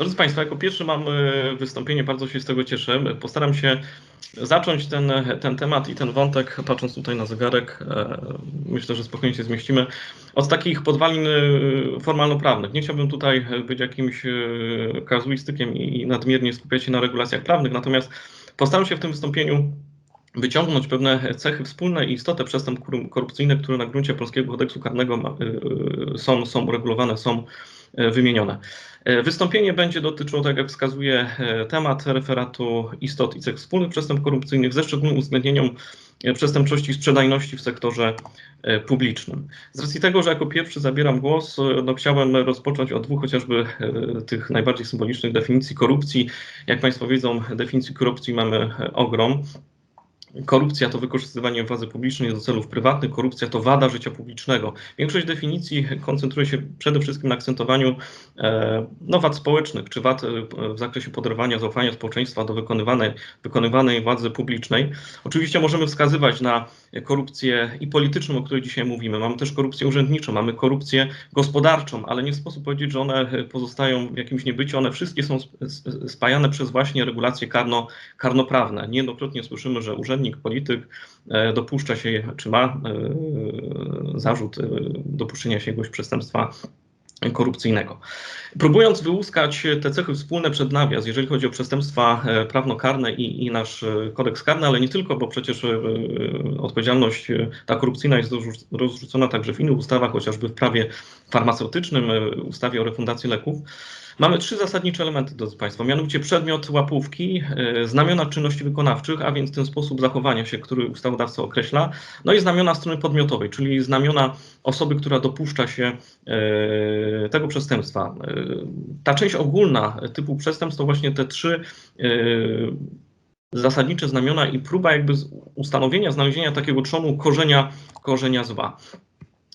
Drodzy Państwo, jako pierwszy mam e, wystąpienie, bardzo się z tego cieszę. Postaram się zacząć ten, ten temat i ten wątek, patrząc tutaj na zegarek, e, myślę, że spokojnie się zmieścimy, od takich podwalin e, formalno-prawnych. Nie chciałbym tutaj być jakimś kazuistykiem i nadmiernie skupiać się na regulacjach prawnych, natomiast postaram się w tym wystąpieniu wyciągnąć pewne cechy wspólne i istotę przestępstw korupcyjnych, które na gruncie polskiego kodeksu karnego są, są uregulowane, są wymienione. E, wystąpienie będzie dotyczyło, tak jak wskazuje e, temat referatu istot i cech wspólnych przestępstw korupcyjnych ze szczególnym uwzględnieniem e, przestępczości sprzedajności w sektorze publicznym. Z racji tego, że jako pierwszy zabieram głos, no chciałem rozpocząć od dwóch chociażby tych najbardziej symbolicznych definicji korupcji. Jak Państwo wiedzą, definicji korupcji mamy ogrom. Korupcja to wykorzystywanie władzy publicznej do celów prywatnych, korupcja to wada życia publicznego. Większość definicji koncentruje się przede wszystkim na akcentowaniu e, no, wad społecznych, czy wad e, w zakresie poderwania zaufania społeczeństwa do wykonywanej, wykonywanej władzy publicznej. Oczywiście możemy wskazywać na korupcję i polityczną, o której dzisiaj mówimy. Mamy też korupcję urzędniczą, mamy korupcję gospodarczą, ale nie sposób powiedzieć, że one pozostają w jakimś niebyciu. One wszystkie są spajane przez właśnie regulacje karno, karnoprawne. Niejednokrotnie słyszymy, że urzędnik, polityk e, dopuszcza się, czy ma e, zarzut e, dopuszczenia się jakiegoś przestępstwa korupcyjnego. Próbując wyłuskać te cechy wspólne przed nawias, jeżeli chodzi o przestępstwa prawnokarne i, i nasz kodeks karny, ale nie tylko, bo przecież odpowiedzialność ta korupcyjna jest rozrzucona także w innych ustawach, chociażby w prawie farmaceutycznym, ustawie o refundacji leków. Mamy trzy zasadnicze elementy, drodzy Państwo, mianowicie przedmiot łapówki, e, znamiona czynności wykonawczych, a więc ten sposób zachowania się, który ustawodawca określa, no i znamiona strony podmiotowej, czyli znamiona osoby, która dopuszcza się e, tego przestępstwa. E, ta część ogólna typu przestępstw to właśnie te trzy zasadnicze znamiona i próba jakby ustanowienia, znalezienia takiego trzonu korzenia, korzenia zła.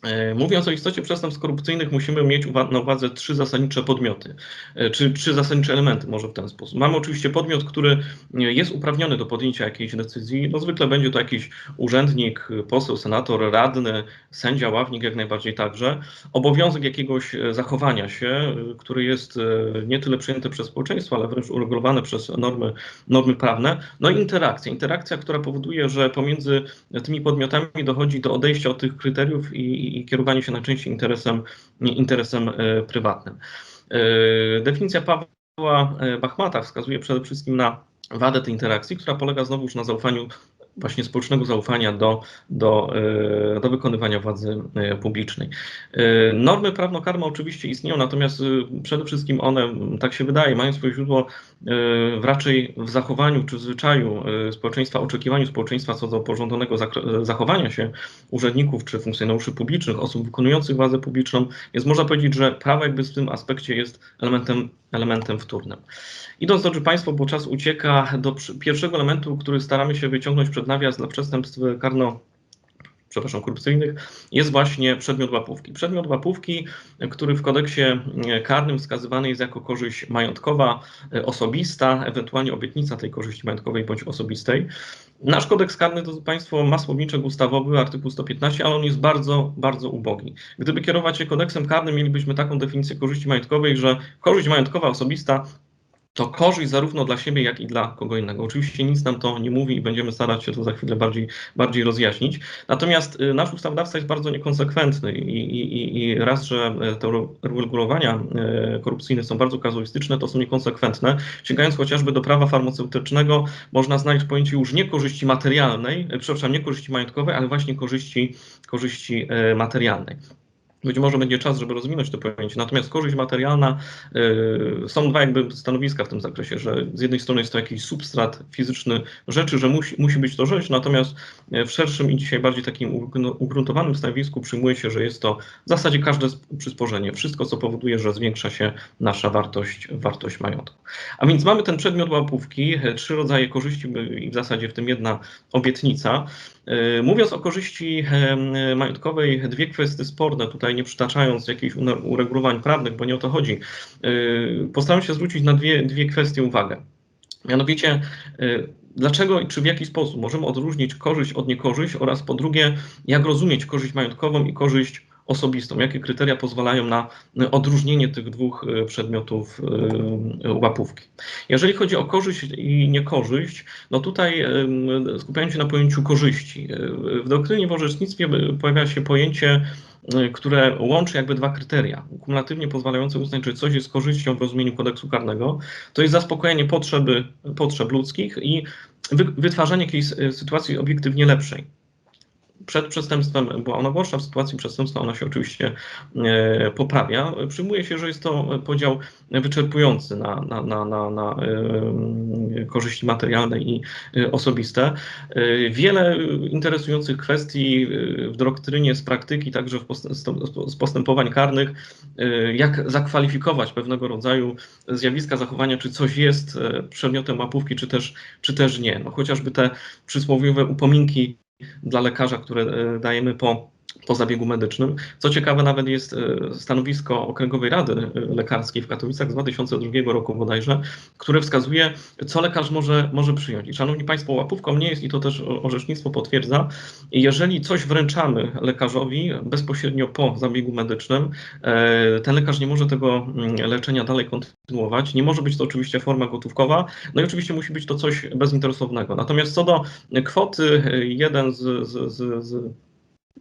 E, mówiąc o istocie przestępstw korupcyjnych, musimy mieć na uwadze trzy zasadnicze podmioty, e, czy trzy zasadnicze elementy, może w ten sposób. Mamy oczywiście podmiot, który jest uprawniony do podjęcia jakiejś decyzji. No zwykle będzie to jakiś urzędnik, poseł, senator, radny, sędzia, ławnik, jak najbardziej także. Obowiązek jakiegoś e, zachowania się, który jest nie tyle przyjęty przez społeczeństwo, ale wręcz uregulowane przez normy, normy prawne. No i interakcja. Interakcja, która powoduje, że pomiędzy tymi podmiotami dochodzi do odejścia od tych kryteriów i i kierowanie się najczęściej interesem, interesem e, prywatnym. E, definicja Pawła e, Bachmata wskazuje przede wszystkim na wadę tej interakcji, która polega znowuż na zaufaniu właśnie społecznego zaufania do, do, e, do wykonywania władzy e, publicznej. E, normy prawno-karma oczywiście istnieją, natomiast przede wszystkim one, tak się wydaje, mają swoje źródło w raczej w zachowaniu czy w zwyczaju społeczeństwa, oczekiwaniu społeczeństwa co do pożądanego zachowania się urzędników czy funkcjonariuszy publicznych, osób wykonujących władzę publiczną, więc można powiedzieć, że prawo jakby w tym aspekcie jest elementem, elementem wtórnym. Idąc, drodzy Państwo, bo czas ucieka, do pierwszego elementu, który staramy się wyciągnąć przed nawias dla przestępstw karno przepraszam, korupcyjnych, jest właśnie przedmiot łapówki. Przedmiot łapówki, który w kodeksie karnym wskazywany jest jako korzyść majątkowa, e, osobista, ewentualnie obietnica tej korzyści majątkowej bądź osobistej. Nasz kodeks karny, to Państwo, ma słowniczek ustawowy, artykuł 115, ale on jest bardzo, bardzo ubogi. Gdyby kierować się kodeksem karnym, mielibyśmy taką definicję korzyści majątkowej, że korzyść majątkowa osobista to korzyść zarówno dla siebie, jak i dla kogo innego. Oczywiście nic nam to nie mówi i będziemy starać się to za chwilę bardziej, bardziej rozjaśnić. Natomiast y, nasz ustawodawca jest bardzo niekonsekwentny i, i, i raz, że y, te regulowania y, korupcyjne są bardzo kazuistyczne, to są niekonsekwentne. Sięgając chociażby do prawa farmaceutycznego, można znaleźć pojęcie już nie korzyści materialnej, przepraszam, nie korzyści majątkowej, ale właśnie korzyści, korzyści materialnej. Być może będzie czas, żeby rozwinąć to pojęcie. Natomiast korzyść materialna, y, są dwa jakby stanowiska w tym zakresie, że z jednej strony jest to jakiś substrat fizyczny rzeczy, że musi, musi być to rzecz, natomiast w szerszym i dzisiaj bardziej takim ugruntowanym stanowisku przyjmuje się, że jest to w zasadzie każde przysporzenie, wszystko co powoduje, że zwiększa się nasza wartość, wartość majątku. A więc mamy ten przedmiot łapówki, trzy rodzaje korzyści i w zasadzie w tym jedna obietnica. Y, mówiąc o korzyści majątkowej, dwie kwestie sporne tutaj nie przytaczając jakichś uregulowań prawnych, bo nie o to chodzi, y, postaram się zwrócić na dwie, dwie kwestie uwagę. Mianowicie, y, dlaczego i czy w jaki sposób możemy odróżnić korzyść od niekorzyść oraz po drugie, jak rozumieć korzyść majątkową i korzyść osobistą? Jakie kryteria pozwalają na odróżnienie tych dwóch przedmiotów łapówki? Jeżeli chodzi o korzyść i niekorzyść, no tutaj skupiając się na pojęciu korzyści. W doktrynie w orzecznictwie pojawia się pojęcie Y, które łączy jakby dwa kryteria, kumulatywnie pozwalające uznać, że coś jest korzyścią w rozumieniu kodeksu karnego, to jest zaspokojenie potrzeby, potrzeb ludzkich i wytwarzanie jakiejś y, sytuacji obiektywnie lepszej przed przestępstwem była ona gorsza, w sytuacji przestępstwa ona się oczywiście e, poprawia. Przyjmuje się, że jest to podział wyczerpujący na, na, na, na, na e, korzyści materialne i e, osobiste. Wiele interesujących kwestii w doktrynie z praktyki, także z postępowań karnych, jak zakwalifikować pewnego rodzaju zjawiska zachowania, czy coś jest przedmiotem łapówki, czy też, czy też nie. No, chociażby te przysłowiowe upominki dla lekarza, które dajemy po po zabiegu medycznym. Co ciekawe, nawet jest e, stanowisko Okręgowej Rady e, Lekarskiej w Katowicach z 2002 roku bodajże, które wskazuje, co lekarz może, może przyjąć. I szanowni Państwo, łapówką nie jest, i to też orzecznictwo potwierdza, jeżeli coś wręczamy lekarzowi bezpośrednio po zabiegu medycznym, e, ten lekarz nie może tego mm, leczenia dalej kontynuować. Nie może być to oczywiście forma gotówkowa, no i oczywiście musi być to coś bezinteresownego. Natomiast co do kwoty, jeden z, z, z, z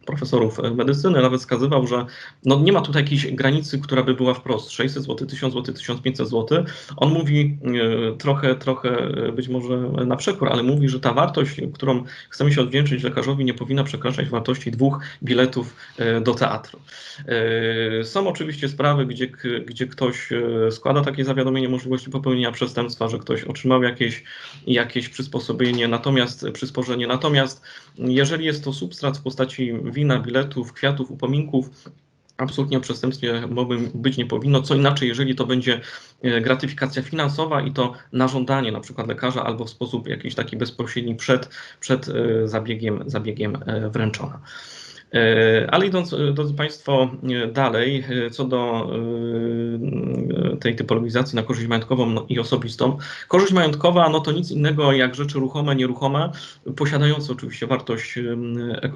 profesorów medycyny nawet wskazywał, że no nie ma tutaj jakiejś granicy, która by była wprost 600 zł, 1000 zł, 1500 zł. On mówi e, trochę, trochę e, być może na przekór, ale mówi, że ta wartość, którą chcemy się odwdzięczyć lekarzowi, nie powinna przekraczać wartości dwóch biletów e, do teatru. Są oczywiście sprawy, gdzie, gdzie ktoś składa takie zawiadomienie możliwości popełnienia przestępstwa, że ktoś otrzymał jakieś, jakieś przysposobienie, natomiast przysporzenie. Natomiast jeżeli jest to substrat w postaci wina, biletów, kwiatów, upominków, absolutnie o przestępstwie mowy być nie powinno. Co inaczej, jeżeli to będzie e, gratyfikacja finansowa i to na żądanie na przykład lekarza albo w sposób jakiś taki bezpośredni przed, przed e, zabiegiem, zabiegiem e, wręczona. E, ale idąc, e, drodzy Państwo, e, dalej, co do tej typologizacji na korzyść majątkową no i osobistą. Korzyść majątkowa no to nic innego jak rzeczy ruchome, nieruchome, posiadające oczywiście wartość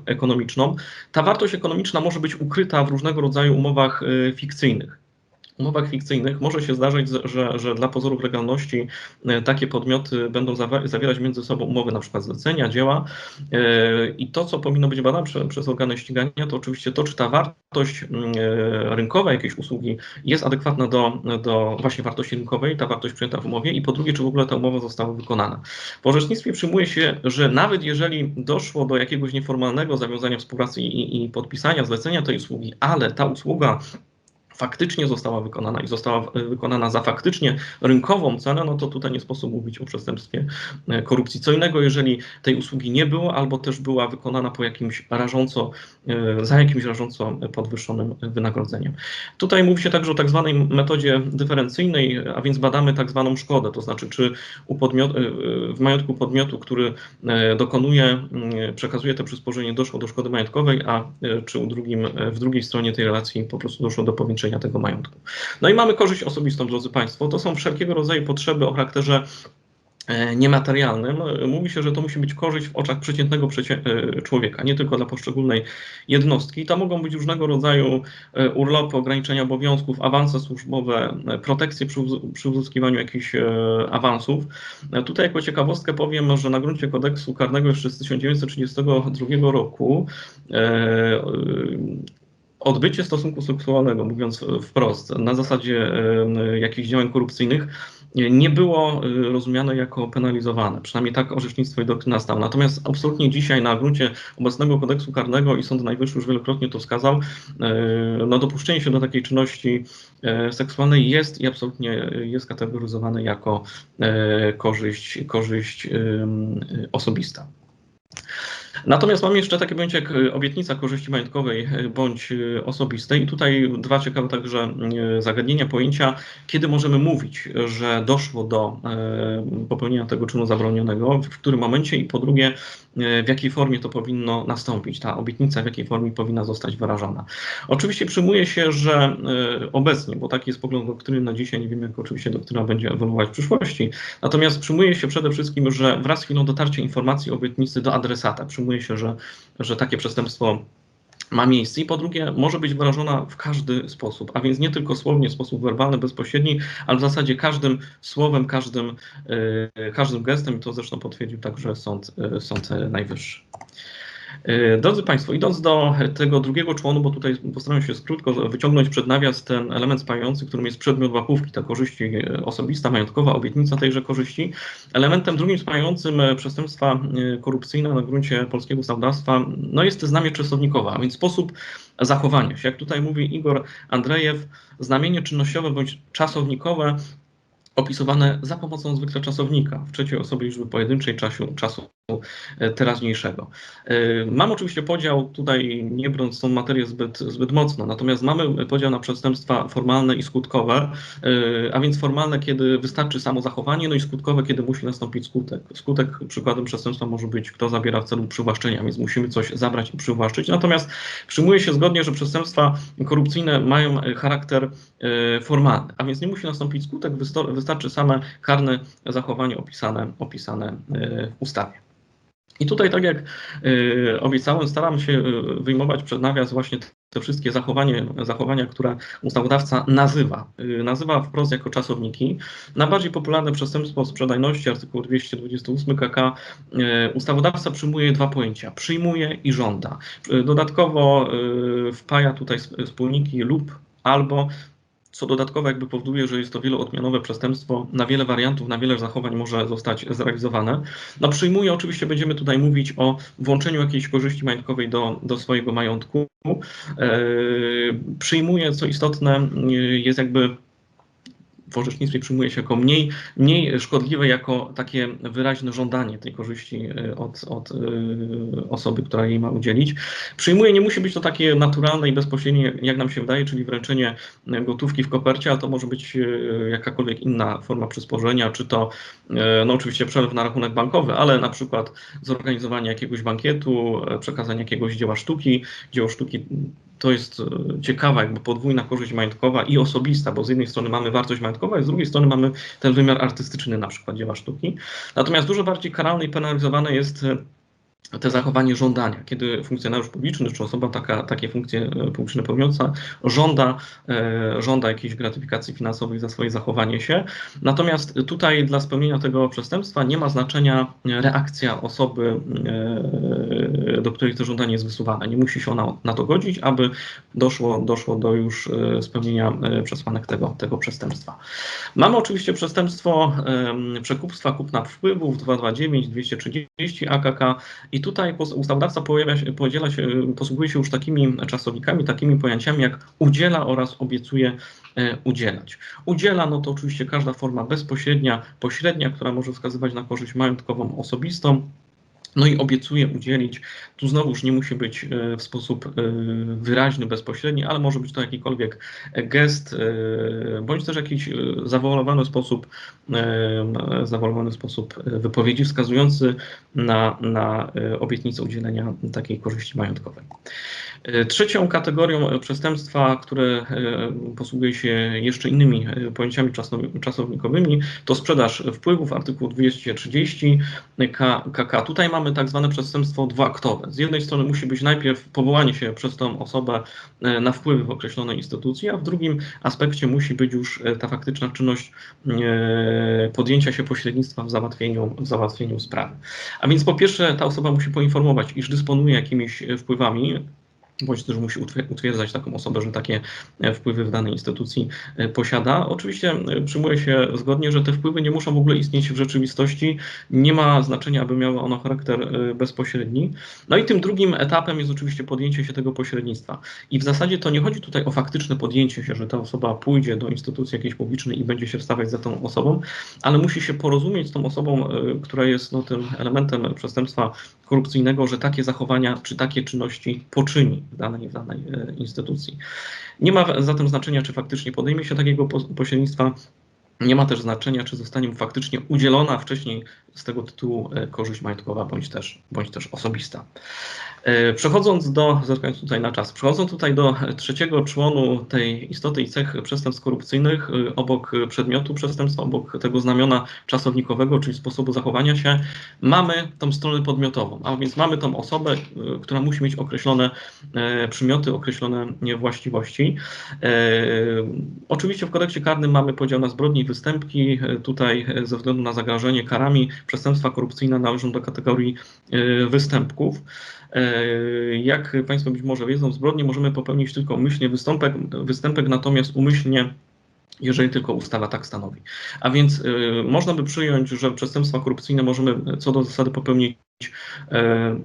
ekonomiczną. Ta wartość ekonomiczna może być ukryta w różnego rodzaju umowach fikcyjnych umowach fikcyjnych może się zdarzyć, że, że dla pozorów legalności e, takie podmioty będą zawierać między sobą umowy na przykład zlecenia, dzieła e, i to, co powinno być badane przez, przez organy ścigania, to oczywiście to, czy ta wartość mm, e, rynkowa jakiejś usługi jest adekwatna do, do właśnie wartości rynkowej, ta wartość przyjęta w umowie i po drugie, czy w ogóle ta umowa została wykonana. W orzecznictwie przyjmuje się, że nawet jeżeli doszło do jakiegoś nieformalnego zawiązania współpracy i, i podpisania zlecenia tej usługi, ale ta usługa faktycznie została wykonana i została e, wykonana za faktycznie rynkową cenę, no to tutaj nie sposób mówić o przestępstwie e, korupcji. Co innego, jeżeli tej usługi nie było, albo też była wykonana po jakimś rażąco, e, za jakimś rażąco podwyższonym wynagrodzeniem. Tutaj mówi się także o tak zwanej metodzie dyferencyjnej, a więc badamy tak zwaną szkodę, to znaczy czy podmiot, w majątku podmiotu, który dokonuje, przekazuje to przysporzenie, doszło do szkody majątkowej, a czy u drugim, w drugiej stronie tej relacji po prostu doszło do powiększenia tego majątku. No i mamy korzyść osobistą, drodzy Państwo. To są wszelkiego rodzaju potrzeby o charakterze e, niematerialnym. Mówi się, że to musi być korzyść w oczach przeciętnego e, człowieka, nie tylko dla poszczególnej jednostki. To mogą być różnego rodzaju e, urlopy, ograniczenia obowiązków, awanse służbowe, protekcje przy uzyskiwaniu jakichś awansów. Tutaj jako ciekawostkę powiem, że na gruncie kodeksu karnego jeszcze z 1932 roku odbycie stosunku seksualnego, mówiąc wprost, na zasadzie jakichś działań korupcyjnych, nie było rozumiane jako penalizowane. Przynajmniej tak orzecznictwo i doktryna stał. Natomiast absolutnie dzisiaj na gruncie obecnego kodeksu karnego i Sąd Najwyższy już wielokrotnie to wskazał, no dopuszczenie się do takiej czynności seksualnej jest i absolutnie jest kategoryzowane jako korzyść, korzyść osobista. Natomiast mamy jeszcze takie pojęcie jak e, obietnica korzyści majątkowej e, bądź e, osobistej. I tutaj dwa ciekawe także zagadnienia, pojęcia, kiedy możemy mówić, że doszło do popełnienia tego czynu zabronionego, w którym momencie? I po drugie, w jakiej formie to powinno nastąpić, ta obietnica w jakiej formie powinna zostać wyrażona. Oczywiście przyjmuje się, że obecnie, bo taki jest pogląd doktryny na dzisiaj, nie wiem jak oczywiście doktryna będzie ewoluować w przyszłości, natomiast przyjmuje się przede wszystkim, że wraz z chwilą dotarcia informacji obietnicy do adresata, przyjmuje się, że, że takie przestępstwo ma miejsce i po drugie może być wyrażona w każdy sposób, a więc nie tylko słownie, w sposób werbalny, bezpośredni, ale w zasadzie każdym słowem, każdym, yy, każdym gestem i to zresztą potwierdził także Sąd, yy, sąd Najwyższy. E, drodzy Państwo, idąc do tego drugiego członu, bo tutaj postaram się krótko wyciągnąć przed nawias ten element spajający, którym jest przedmiot łapówki, ta korzyści e, osobista, majątkowa, obietnica tejże korzyści. Elementem drugim spajającym e, przestępstwa korupcyjne na gruncie polskiego ustawodawstwa no jest znamie czasownikowe, a więc sposób zachowania się. Jak tutaj mówi Igor Andrejew, znamienie czynnościowe bądź czasownikowe opisywane za pomocą zwykle czasownika w trzeciej osobie liczby pojedynczej czasu, czasu teraźniejszego. E, mam oczywiście podział, tutaj nie brąc tą materię zbyt, zbyt mocno, natomiast mamy podział na przestępstwa formalne i skutkowe, e, a więc formalne, kiedy wystarczy samo zachowanie, no i skutkowe, kiedy musi nastąpić skutek. Skutek przykładem przestępstwa może być, kto zabiera w celu przywłaszczenia, więc musimy coś zabrać i przywłaszczyć. Natomiast przyjmuje się zgodnie, że przestępstwa korupcyjne mają charakter formalny, a więc nie musi nastąpić skutek, wystarczy same karne zachowanie opisane, opisane w ustawie. I tutaj, tak jak y, obiecałem, staram się y, wyjmować przed nawias właśnie te wszystkie zachowanie, zachowania, które ustawodawca nazywa. Y, nazywa wprost jako czasowniki. Najbardziej popularne przestępstwo sprzedajności, artykuł 228 KK, ustawodawca przyjmuje dwa pojęcia: przyjmuje i żąda. Dodatkowo wpaja tutaj wspólniki lub albo co dodatkowo jakby powoduje, że jest to wieloodmianowe przestępstwo, na wiele wariantów, na wiele zachowań może zostać zrealizowane. No przyjmuję, oczywiście będziemy tutaj mówić o włączeniu jakiejś korzyści majątkowej do, do swojego majątku. Yy, przyjmuję, co istotne, jest jakby w orzecznictwie przyjmuje się jako mniej, mniej szkodliwe, jako takie wyraźne żądanie tej korzyści e, od, od e, osoby, która jej ma udzielić. Przyjmuje, nie musi być to takie naturalne i bezpośrednie, jak nam się wydaje, czyli wręczenie gotówki w kopercie, ale to może być e, jakakolwiek inna forma przysporzenia, czy to, no oczywiście przelew na rachunek bankowy, ale na przykład zorganizowanie jakiegoś bankietu, przekazanie jakiegoś dzieła sztuki. Dzieło sztuki to jest e, ciekawa, jakby podwójna korzyść majątkowa i osobista, bo z jednej strony mamy wartość majątkową, a z drugiej strony mamy ten wymiar artystyczny, na przykład dzieła sztuki. Natomiast dużo bardziej karalne i penalizowane jest e, te zachowanie żądania, kiedy funkcjonariusz publiczny czy osoba taka, takie funkcje e, publiczne pełniąca żąda, e, żąda jakiejś gratyfikacji finansowej za swoje zachowanie się. Natomiast tutaj dla spełnienia tego przestępstwa nie ma znaczenia reakcja osoby, e, do której to żądanie jest wysuwane. Nie musi się ona na to godzić, aby doszło, doszło do już spełnienia przesłanek tego, tego przestępstwa. Mamy oczywiście przestępstwo przekupstwa kupna wpływów 229, 230 AKK i tutaj ustawodawca pojawia się, podziela się, posługuje się już takimi czasownikami, takimi pojęciami jak udziela oraz obiecuje e, udzielać. Udziela, no to oczywiście każda forma bezpośrednia, pośrednia, która może wskazywać na korzyść majątkową osobistą. No i obiecuje udzielić. Tu znowuż nie musi być e, w sposób e, wyraźny, bezpośredni, ale może być to jakikolwiek gest, e, bądź też jakiś zawolowany sposób, zawolowany sposób wypowiedzi wskazujący na, na obietnicę udzielenia takiej korzyści majątkowej. Trzecią kategorią przestępstwa, które posługuje się jeszcze innymi pojęciami czasownikowymi, to sprzedaż wpływów, artykuł 230 KK. Tutaj mamy tak zwane przestępstwo dwuaktowe. Z jednej strony musi być najpierw powołanie się przez tą osobę e, na wpływy w określonej instytucji, a w drugim aspekcie musi być już e, ta faktyczna czynność e, podjęcia się pośrednictwa w załatwieniu, w załatwieniu sprawy. A więc po pierwsze ta osoba musi poinformować, iż dysponuje jakimiś wpływami, bądź też musi utwierdzać taką osobę, że takie e, wpływy w danej instytucji e, posiada. Oczywiście e, przyjmuje się zgodnie, że te wpływy nie muszą w ogóle istnieć w rzeczywistości. Nie ma znaczenia, aby miały one charakter bezpośredni. No i tym drugim etapem jest oczywiście podjęcie się tego pośrednictwa. I w zasadzie to nie chodzi tutaj o faktyczne podjęcie się, że ta osoba pójdzie do instytucji jakiejś publicznej i będzie się wstawiać za tą osobą, ale musi się porozumieć z tą osobą, która jest no, tym elementem przestępstwa korupcyjnego, że takie zachowania czy takie czynności poczyni w danej, w danej e, instytucji. Nie ma zatem znaczenia, czy faktycznie podejmie się takiego pośrednictwa Nie ma też znaczenia, czy zostanie mu faktycznie udzielona wcześniej z tego tytułu korzyść majątkowa bądź też, bądź też osobista. E, przechodząc do, zerkając tutaj na czas, przechodząc tutaj do trzeciego członu tej istoty i cech przestępstw korupcyjnych, e, obok przedmiotu przestępstwa, obok tego znamiona czasownikowego, czyli sposobu zachowania się, mamy tą stronę podmiotową, a więc mamy tą osobę, e, która musi mieć określone przymioty, określone właściwości. Oczywiście w kodeksie karnym mamy podział na zbrodnie i występki. Tutaj ze względu na zagrożenie karami przestępstwa korupcyjne należą do kategorii występków. E, jak Państwo być może wiedzą, zbrodnie możemy popełnić tylko umyślnie występek, występek natomiast umyślnie jeżeli tylko ustawa tak stanowi. A więc y, można by przyjąć, że przestępstwa korupcyjne możemy co do zasady popełnić E,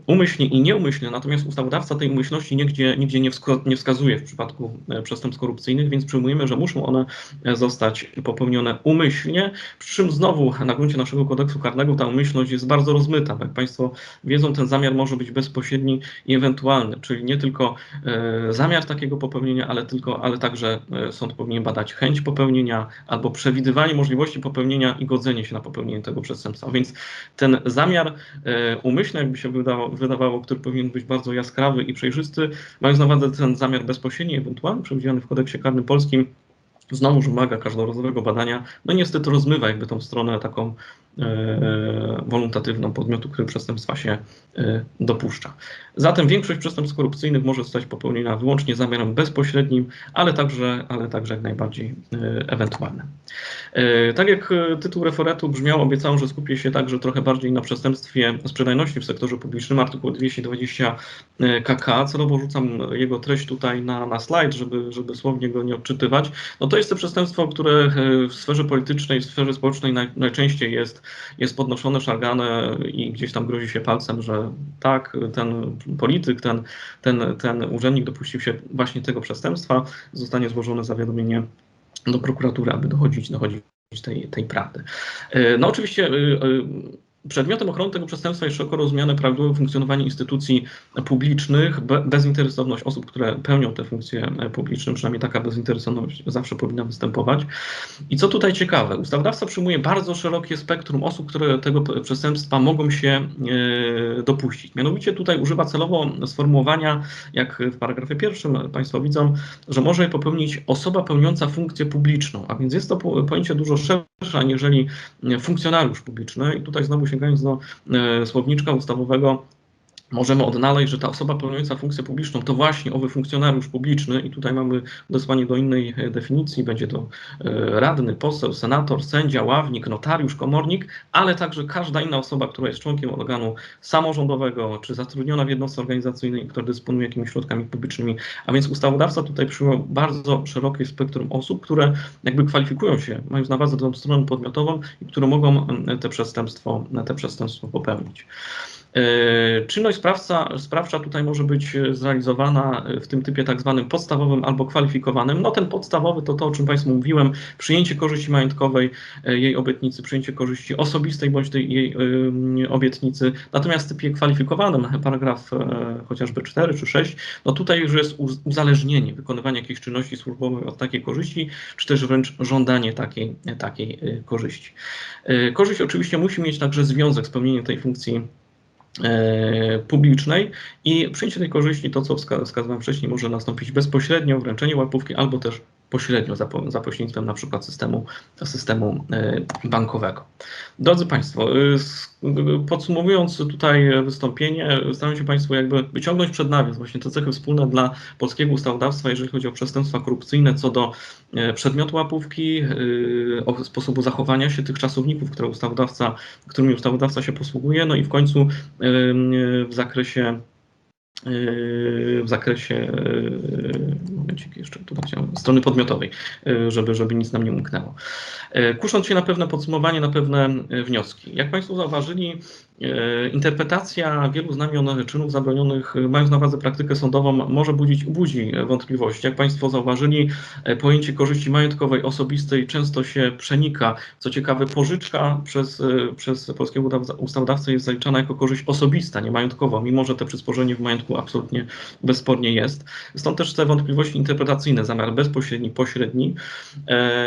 umyślnie i nieumyślnie, natomiast ustawodawca tej umyślności nigdzie, nigdzie nie, nie wskazuje w przypadku e, przestępstw korupcyjnych, więc przyjmujemy, że muszą one e, zostać popełnione umyślnie, przy czym znowu na gruncie naszego kodeksu karnego ta umyślność jest bardzo rozmyta. Jak Państwo wiedzą, ten zamiar może być bezpośredni i ewentualny, czyli nie tylko zamiar takiego popełnienia, ale, tylko, ale także sąd powinien badać chęć popełnienia albo przewidywanie możliwości popełnienia i godzenie się na popełnienie tego przestępstwa. Więc ten zamiar umyślny, jakby się wydawało, wydawało, który powinien być bardzo jaskrawy i przejrzysty, mając na uwadze ten zamiar bezpośredni, ewentualny, przewidziany w kodeksie karnym polskim, znowuż wymaga każdorazowego badania, no niestety rozmywa jakby tą stronę taką e, woluntatywną podmiotu, który przestępstwa się e, dopuszcza. Zatem większość przestępstw korupcyjnych może zostać popełniona wyłącznie zamiarem bezpośrednim, ale także, ale także jak najbardziej e, ewentualnym. E, tak jak e, tytuł referatu brzmiał, obiecałem, że skupię się także trochę bardziej na przestępstwie sprzedajności w sektorze publicznym, artykuł 220 KK. Celowo rzucam jego treść tutaj na, na slajd, żeby, żeby słownie go nie odczytywać. No to jest to przestępstwo, które w sferze politycznej, w sferze społecznej naj, najczęściej jest, jest podnoszone, szargane i gdzieś tam grozi się palcem, że tak, ten polityk, ten, ten, ten urzędnik dopuścił się właśnie tego przestępstwa, zostanie złożone zawiadomienie do prokuratury, aby dochodzić, dochodzić tej, tej prawdy. E, no oczywiście e, e, Przedmiotem ochrony tego przestępstwa jest szeroko rozumiane prawidłowe funkcjonowanie instytucji publicznych, bezinteresowność osób, które pełnią te funkcje publiczne, przynajmniej taka bezinteresowność zawsze powinna występować. I co tutaj ciekawe, ustawodawca przyjmuje bardzo szerokie spektrum osób, które tego przestępstwa mogą się e, dopuścić. Mianowicie tutaj używa celowo sformułowania, jak w paragrafie pierwszym Państwo widzą, że może je popełnić osoba pełniąca funkcję publiczną, a więc jest to pojęcie dużo szersze aniżeli funkcjonariusz publiczny i tutaj znowu się sięgając do e, słowniczka ustawowego, możemy odnaleźć, że ta osoba pełniąca funkcję publiczną to właśnie owy funkcjonariusz publiczny. I tutaj mamy odesłanie do innej e, definicji, będzie to e, radny, poseł, senator, sędzia, ławnik, notariusz, komornik, ale także każda inna osoba, która jest członkiem organu samorządowego, czy zatrudniona w jednostce organizacyjnej, która dysponuje jakimiś środkami publicznymi, a więc ustawodawca tutaj przyjął bardzo szerokie spektrum osób, które jakby kwalifikują się, mają na wadze tą stronę podmiotową i które mogą te przestępstwo, te przestępstwo popełnić. E, czynność sprawca, sprawcza tutaj może być zrealizowana w tym typie tak zwanym podstawowym albo kwalifikowanym. No ten podstawowy to to, o czym Państwu mówiłem, przyjęcie korzyści majątkowej jej obietnicy, przyjęcie korzyści osobistej bądź tej jej obietnicy. Natomiast w typie kwalifikowanym, paragraf chociażby 4 czy 6, no tutaj już jest uzależnienie wykonywania jakiejś czynności służbowej od takiej korzyści, czy też wręcz żądanie takiej, takiej korzyści. Korzyść oczywiście musi mieć także związek z pełnieniem tej funkcji publicznej i przyjęcie tej korzyści, to co wskazywałem wcześniej, może nastąpić bezpośrednio, wręczenie łapówki albo też pośrednio za, za pośrednictwem na przykład systemu, systemu e, bankowego. Drodzy Państwo, e, podsumowując tutaj wystąpienie, staram się Państwu jakby wyciągnąć przed nawias właśnie te cechy wspólne dla polskiego ustawodawstwa, jeżeli chodzi o przestępstwa korupcyjne, co do e, przedmiotu łapówki, sposobu zachowania się tych czasowników, które ustawodawca, którymi ustawodawca się posługuje, no i w końcu w zakresie w zakresie yy, momencik jeszcze tutaj chciałem, strony podmiotowej, yy, żeby, żeby nic nam nie umknęło. Yy, kusząc się na pewne podsumowanie, na pewne wnioski. Jak Państwo zauważyli, E, Interpretacja wielu znamion czynów zabronionych, e, mając na uwadze praktykę sądową, może budzić, budzi wątpliwości. Jak Państwo zauważyli, e, pojęcie korzyści majątkowej, osobistej często się przenika. Co ciekawe, pożyczka przez, e, przez polskiego ustawodawcę jest zaliczana jako korzyść osobista, nie majątkowa, mimo że to przysporzenie w majątku absolutnie bezspornie jest. Stąd też te wątpliwości interpretacyjne, zamiar bezpośredni, pośredni. E,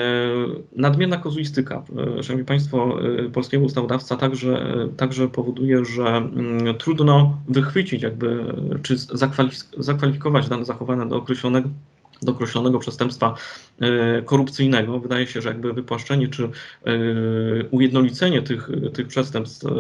nadmierna kazuistyka, e, Szanowni Państwo, e, polskiego ustawodawca także, e, także powoduje, że mm, trudno wychwycić jakby, czy zakwalif- zakwalifikować dane zachowane do określonego do określonego przestępstwa korupcyjnego. Wydaje się, że jakby wypłaszczenie czy e, ujednolicenie tych, tych przestępstw e,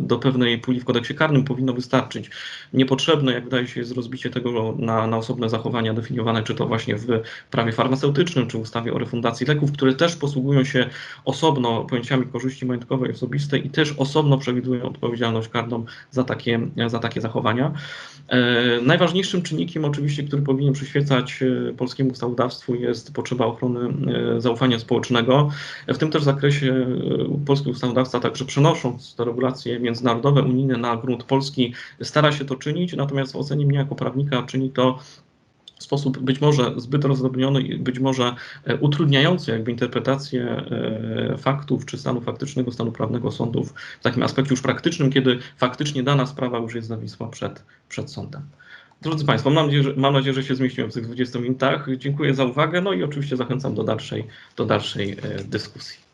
do pewnej puli w kodeksie karnym powinno wystarczyć. Niepotrzebne, jak wydaje się, jest rozbicie tego na, na osobne zachowania definiowane, czy to właśnie w prawie farmaceutycznym, czy ustawie o refundacji leków, które też posługują się osobno pojęciami korzyści majątkowej i osobistej i też osobno przewidują odpowiedzialność karną za takie, za takie zachowania. E, Najważniejszym czynnikiem oczywiście, który powinien przyświecać e, polskiemu ustawodawstwu jest potrzeba ochrony e, zaufania społecznego. W tym też zakresie e, polski ustawodawca także przenosząc te regulacje międzynarodowe, unijne na grunt polski stara się to czynić, natomiast w ocenie mnie jako prawnika czyni to w sposób być może zbyt rozdrobniony i być może e, utrudniający jakby interpretację faktów czy stanu faktycznego, stanu prawnego sądów w takim aspekcie już praktycznym, kiedy faktycznie dana sprawa już jest zawisła przed, przed sądem. Drodzy Państwo, mam nadzieję, że, mam nadzieję, że się zmieściłem w tych 20 minutach. Dziękuję za uwagę, no i oczywiście zachęcam do dalszej, do dalszej e, dyskusji.